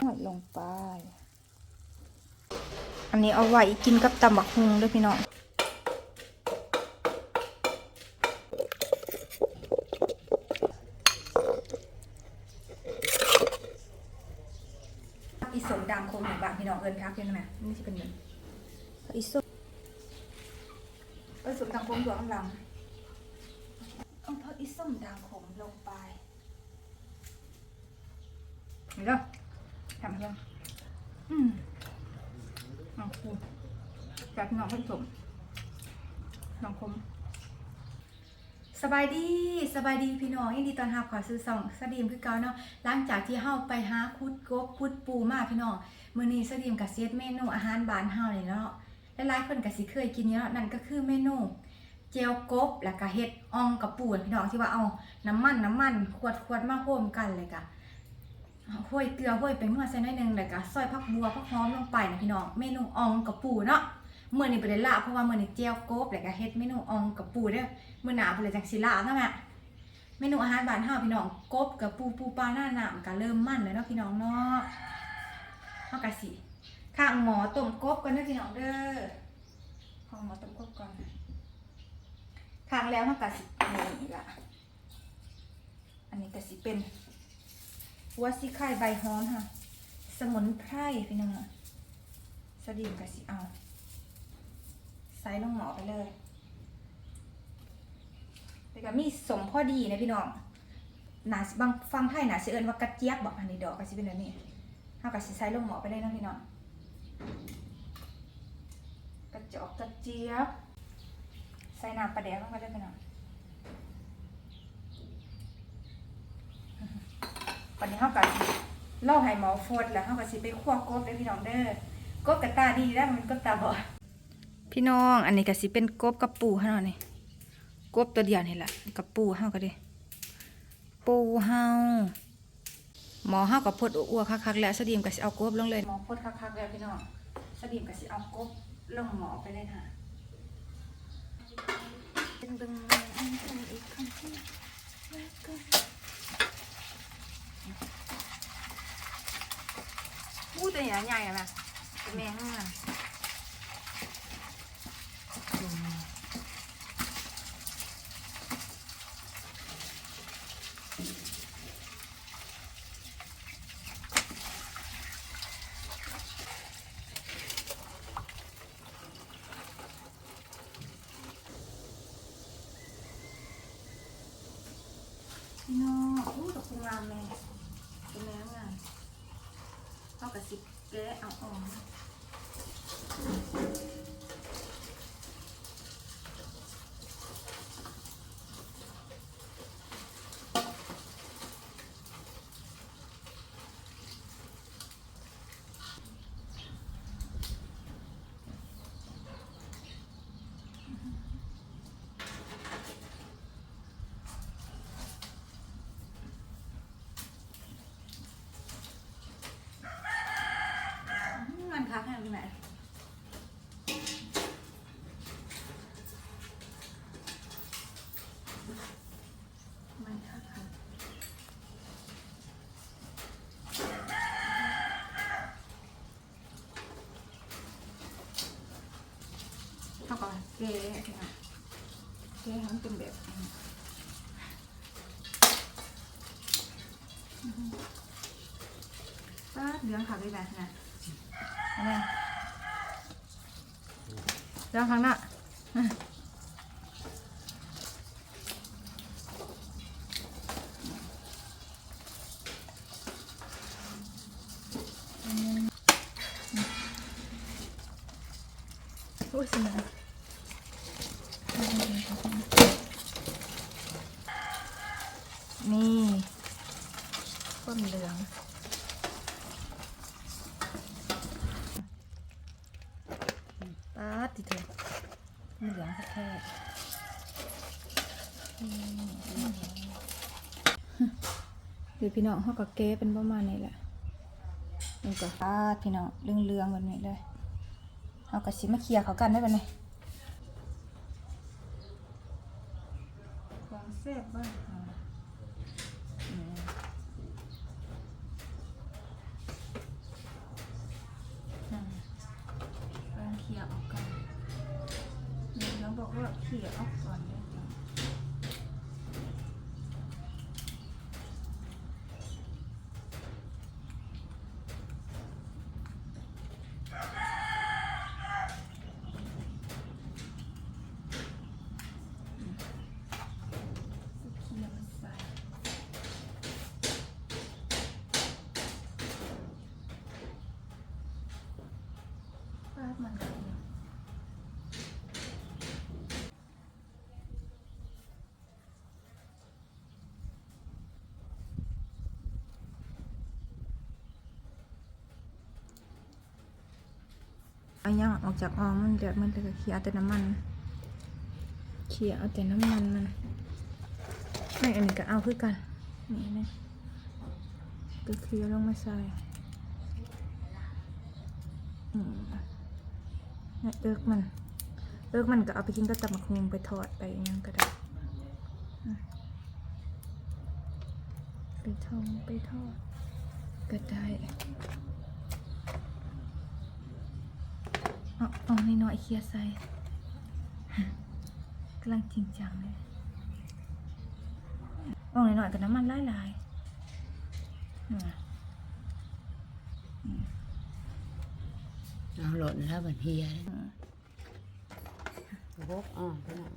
หอยลงไป อันนี้เอาไว้กินกับตำบักฮุงด้วยพี่น้องอีสมดำคงหนึ่งบาทพี่น้องเอิญพักเพียงไหมนี่จะเป็นเงินอีสมเอิญสมดำคงตัวข้างหลังเอาเท่าอีส้มดำคงลงไปเห็นแล้ว ทำเพื่อนอืมน้องคูจากน้องผสมน้องคมสบายดีสบายดีพี่น้องยินดีตอนรับขอซื้อสองสดีมคือเก่าเนาะหลังจากที่เฮาไปหาคุดกบคุดปูมาพี่น้องมื้อนี้สดีมกับเซตเมนูอาหารบ้านเฮาเลยเนาะหลายๆคนก็สิเคยกินเนาะนั่นก็คือเมนูเจียวกบแล้วก็เฮ็ดอ่องกับปูนพี่น้องที่ว่าเอาน้ำมันน้ำมันขวดขวดมาโฮมกันเลยก็ ห้วยเกลือห้วยเป็นหัวใส่หน่อยหนึงแล้วก็ซอยผักบัวผักหอมลงไปนะพี่น้องเมนูอองกับปูเนาะเมื้อนี้บ่ได้ละเพราะว่าเมื้อนี้เจียวกบแล้วก็เฮ็ดเมนูอองกับปูเด้อเมื่อหนาพุ่นเลยจังสิลาเนาะแม่เมนูอาหารบ้านเฮาพี่น้องกบกับปูปูปลาหน้าหนามก็เริ่มมั่นเลยเนาะพี่น้องเนาะเฮากะสิข้างหมอต้มกบกันเด้อพี่น้องเด้อข้างหมอต้มกบก่อนข้างแล้วเฮากะสินี่อีกละอันนี้ก็สิเป็น หัวสิไข่ใบฮ้อนค่ะ สมุนไพรพี่น้องสะดีมกะสิเอาใส่ลงหมอไปเลยแต่ก็มีสมพอดีนะพี่น้องหนาบางฟังไทยหนาสิเอิญว่ากระเจี๊ยบบอกอันนี้ดอกก็สิเป็นแบบนี้เฮากับสิใส่ลงหมอไปเลยนะพี่น้องกระจอกกระเจี๊ยบใส่น้ำปลาแดกลงไปเลยพี่น้อง วันนี้เฮากับเล่าให้หมอฟดแล้วเฮากับสิไปคั่วกบเลยพี่น้องเด้อกบกระตาดีแล้วมันก็ตาบอดพี่น้อง อันนี้ก็สิเป็นกบกับปูเฮานี่กบตัวเดียวนี่แหละกับปูเฮาก็ดิปูเฮาหมอเฮากับพดอ้วกคักๆแล้วสดีมก็สิเอากบลงเลยหมอพดคักๆแล้วพี่น้องสดีมก็สิเอากบลงหมอไปเลยค่ะดึงดึงอันนี้อีกคำที่แล้วก็อู้ตัวใหญ่ใหญ่อะแม่เป็น แมงข้างหลัง พี่น้องอู้ดอกกุหลาบแม่เป็นแม่งามเอากระสิบแกะเอาออกอืมมันคักแค่ไหนมันคักค่ะเท่ากับเกะใช่ไหมเกะทั้งเป็นแบบนี้ป้าดเหลืองขาวด้วยแบบนะอันนี้เหลืองข้างหน้าโอ้ยสวยนี่ต้นเหลือง ป้าดติเถอะมันเหลืองแท้ๆอืม เดี๋ยวพี่น้องเขาก็เก้เป็นประมาณนี้แหละนี่ก็ฟาดพี่น้องเรื่องเรื่องแบบนี้เลยเอากระชิมาเคลียร์เขากันได้ปะเนี่ยของแซ่บบ้างอ่าอืม กับเขียวออกก่อนเลยจ้ะเขียวใส่ปาดมันก่อน เอาย่างออกจากออมมันเดือดมันเลยก็เคี่ยวเอาแต่น้ำมันเคี่ยวเอาแต่น้ำมันมันไม่อันนี้ก็เอาคือกันนี่นะก็เคี่ยวลงมาใส่อืมเนี่ยเอิกมันเอิกมันก็เอาไปกินก็ตับมะคุงไปทอดไปอยังก็ได้ไปทองไปทอดก็ได้ เอาเอาในน้อยๆเคลียร์ใส่กำลังจริงจังเลยเอาในน้อยๆกับน้ำมันหลายๆน่ะเอาหล่นแล้วบัดเฮียอืมบกอ่อนไปหน่อย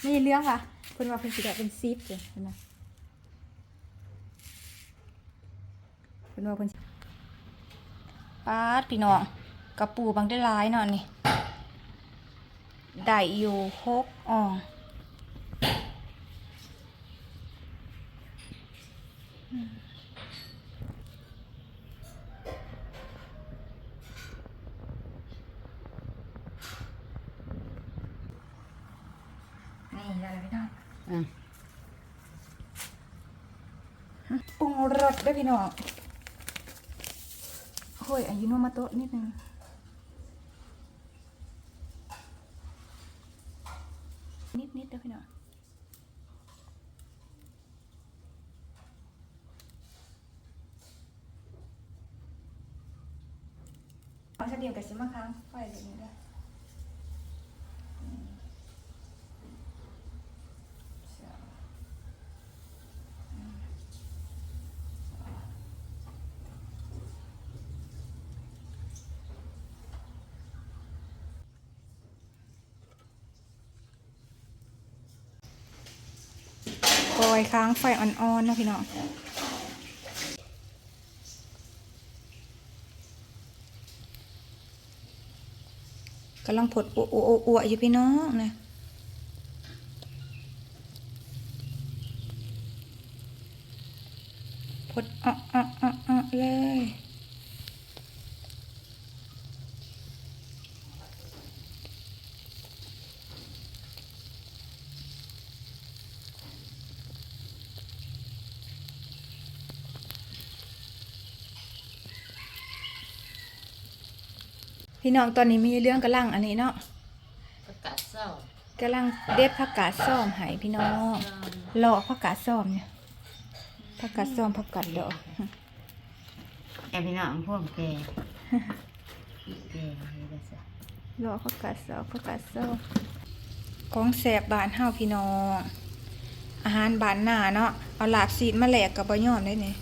ไม่ใช่เรื่องค่ะเพิ่นว่าเพิ่นสิได้เป็นซีฟเลยเห็นไหมเพิ่นว่าเพิ่นสิ ปาดพี่น้องกระปูบางได้หลายเนาะนี่ได้อยู่หกอ่องนี่ได้แล้วพี่น้องอะปรุงรสด้วยพี่น้อง โนมาโตะนิดนึงนิดนิดเด้อพี่น้องเอาเสเดียวกับซิมาค้างไฟเดี๋ยวนี้ด้วย อยค้างไฟอ่อนๆนะพี่น้องกำลังผดอวอวๆอยู่พี่น้องนะผดอะๆๆๆเลย พี่น้องตอนนี้มีเรื่องกำลังอันนี้เนาะประกาศเศร้ากำลังเด็ดผักกาดส้มใหายพี่น้องรอผักกาดส้มเนี่ยผักกาดส้มผักกาดดอกแกพี่น้องพวกแกแกให้ได้ซะรอผักกาดส้มผักกาดส้มของแสบบานเฮาพี่น้องอาหารบานหน้าเนาะเอาลาบซีดมาแหลกกับบะยอมได้เนี่ย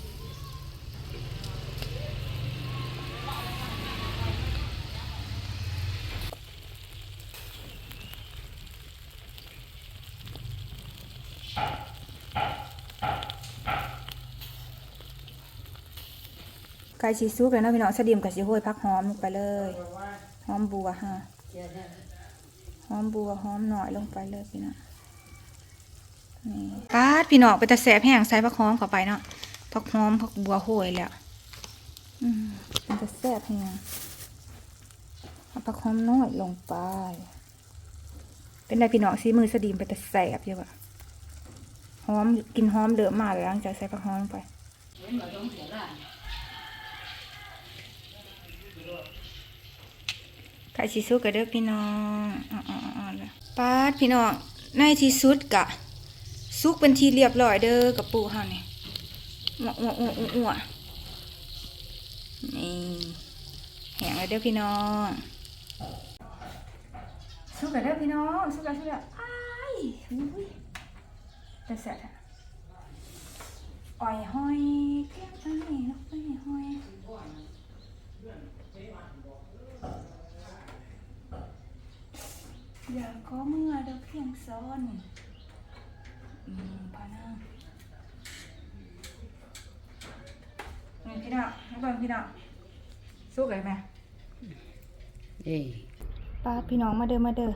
ก่ชีซุกเลยเนาะพี่น้องสะเดียมกับสีห้วยพักหอมลงไปเลยหอมบัวฮะหอมบัวหอมหน่อยลงไปเลยพี่น้องนี่ปาดพี่น้องไปแต่แสบแห้งใส่ผักหอมเข้าไปเนาะผักหอมผักบัวโหยแล้วอืมมันจะแซ่บแห้งเอาผักหอมน้อยลงไป เป็นไรพี่น้องซีมือสะดีมไปแต่แสบเยอะอะหอมกินหอมเดือมากเลยหลังจากใส่ผักหอมลงไป ไก่ชีซุกกะเด้อพี่น้องอ๋อๆๆเลยปาดพี่น้องในที่สุดกะซุกเป็นทีเรียบร้อยเด้อกับปูเฮานี่อ้วอ้วอ้วอ้วอ้วนี่แหงแล้วเด้อพี่น้องสู้กันเด้อพี่น้องสู้กันสู้กันอ้ายอุ้ยแต่เสร็จอะอ่อยห้อยเพียงอันนี้นกไปห้อย อย่าขอเมื่อเด้อเพียงซ้อนอืมพานานี่พี่น้องให้เบิ่งพี่น้องสู้กันไหมเอ้ยป้าพี่น้องมาเด้อมาเด้อ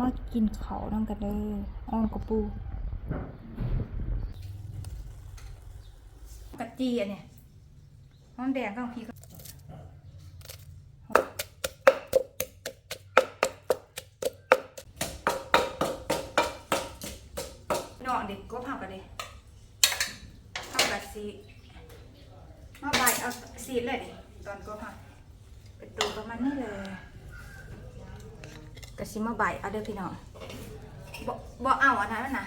มากินเขาวน้ำกันเด้ออ้อมกับปูกะจีอันเนี้ยหอมแดงก็พี่ก็ เนด็กก็พักกันเลยพักแบบสีมาใบเอาสีเลยดิตอนก็พักเป็นตัวประมาณนี้เลยกระชิมาใบเอาเด้อพี่น้องบ่บ่เอาอันนั้นนะ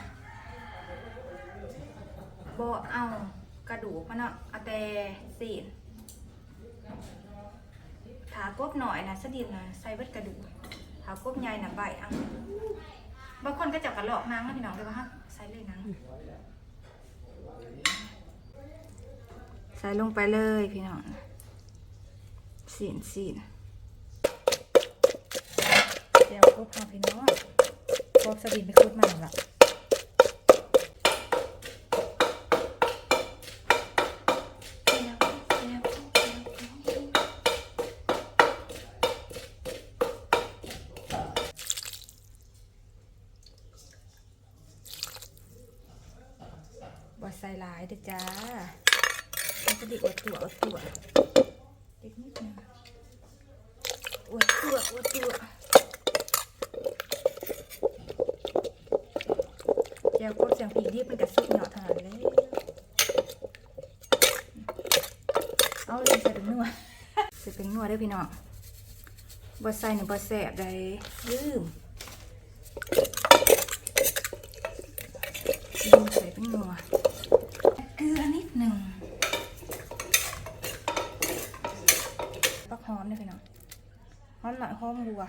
บ่เอากระดูกมันเนาะเอาแต่สีนถากบหน่อยนะสะดินนะใส่เบิดกระดูกถากบใหญ่นะใบเอาบางคนก็จับกระหลอกนางนะพี่น้องเลยว่าฮะ ใส่เลยนางใส่ลงไปเลยพี่น้องสีนสีนเดี๋ยวก็พาพี่น้องพบสดินไปคุดมาหนึ่งละบดใส่หลายเด้อจ้ามันจะดีอวดตัวอวดตัวเด็กนิดนึงอวดตัวอวดตัว เดี๋ยวกดเสียงผีรีบมันกระซุกเหนาะทางนั้นเลยเอาเลยใส่เป็นนัวใส่เป็นนัวได้พี่น้องบดใส่หนึ่งบดแสบได้ลืมลืมใส่เป็นนัวเกลือนิดหนึ่งปักหอมได้พี่น้องหอมหน่อยหอมบัว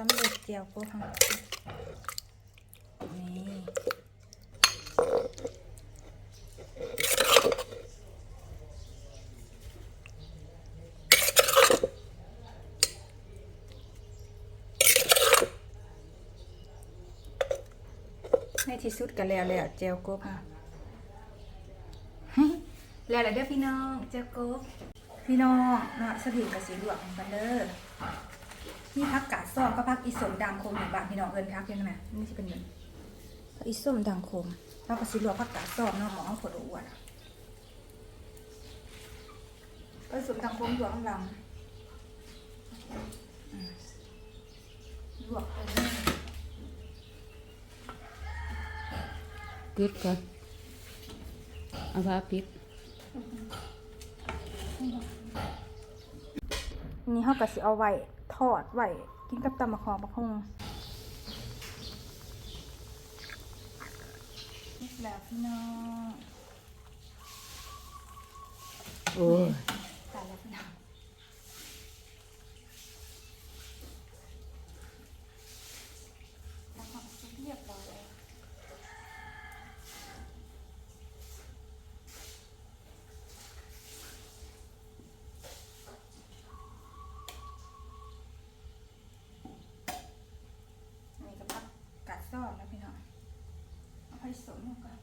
สำ เร็จเจียวโกหังนี่ในที่สุดก็แล้วแล้วเจียวโกบค่ะแล้วแล้วเด้อพี่น้องเจียวโกบพี่น้องเนาะสถิตกับสีเหลืองกันเด้อ นี่พักกาดซ่อมก็พักอีสมดังคมอย่างบ้านพี่น้องเอิญพักยังไงนี่จะเป็นเงินพักอีสมดังคมแล้วก็สิรัวพักกาดซ่อมเนาะหมอเอาผลอ้วนอะก็อีสมดังคมหลวงลำอืมลวกไปเลยปิดก่อนเอาผ้าปิดนี่เขาก็สิเอาไว้ ทอดไว้กินกับตำมะขอมะคงนี่แหละพี่น้องโอ้ยตายแล้วพี่น้องแล้วก็เรียบร้อยแล้วนี่ก็พักกัดซ่อนแล้วพี่น้องเอาไป สมลงก่อน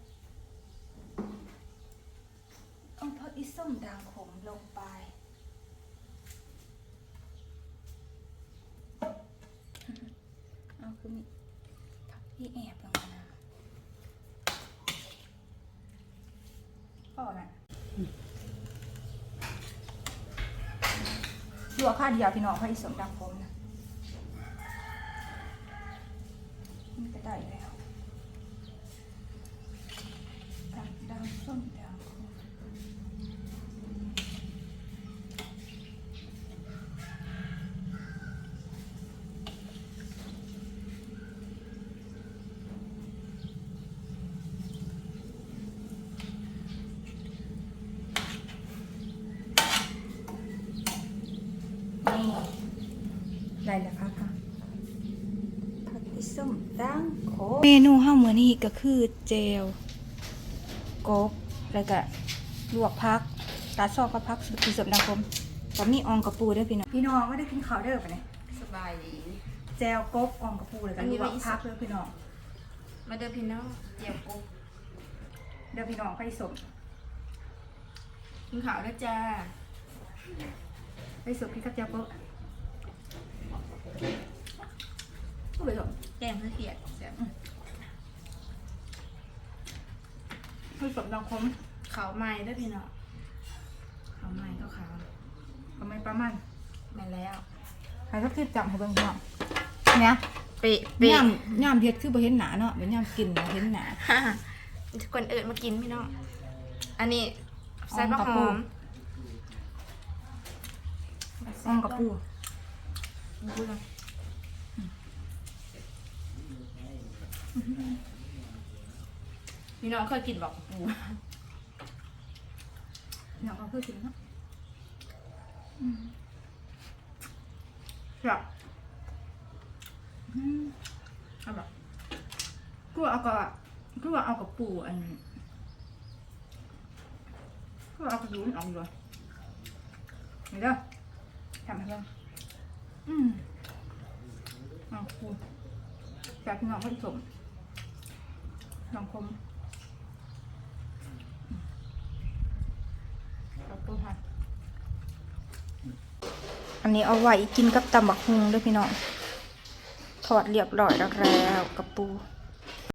เอาพักอีส้มด่างขมลงไป เอาคือมีผักที่แอบลงมานะพ่อน่ะดัวข้าเดียวพี่น้องพระอิส้มดังคมนะนี่ก็ได้แล้วดังดังส้มดังคม ได้แล้วครับค่ะผักอีส้มตั้งโค เมนูห้ามื้อนี้ก็คือเจลกบแล้วก็ลวกพักตาซอกกับพักสุกีสมดังคมกับมีอองกระปูด้วยพี่น้องพี่น้องก็ได้กินข้าวเด้อปะเนี่ยสบายดีแจวกบอองกระปูแล้วก็อันลนี้วไว้กอีสพักเด้อพี่น้องมาเด้อพี่น้องเจียวกุ๊กเด้อพี่น้องไปสมกินข้าวด้วยจ้าไปสมพี่กับแจวกบก็ไปสมแกงเพื่อเขียดแซ่บ ไปสมดังคมข้าวใหม่เด้อพี่น้องข้าวใหม่ก็ข้าวทำไมประมาณแม่นแล้วใครก็คลิปจำให้เบิ่งพี่น้องเนี่ยเปะเปะย่ามย่ามเฮ็ดคือบ่เห็นหนาเนาะเป็นย่ามกินบ่เห็นหนาทุกคนเอิญมากินพี่น้อง อันนี้ใส่อ๋อผักกระหปูอมอองกระปูดูเลย พี่น้องเคยกินบอกกระปูเนาะก็คือกินเนาะอืมครับอืมเอาแบบกูเอากระกูว่าเอากระปูอันกูเอากระดูนออกเลยนี่เด้อทำให้เบิ่งอืมเอาปูจากพี่น้องผสมน้องคม ขอบคุณค่ะ อันนี้เอาไว้กินกับตำบักฮุงด้วยพี่น้อง ถอดเรียบร้อยแล้วแล้วกับปู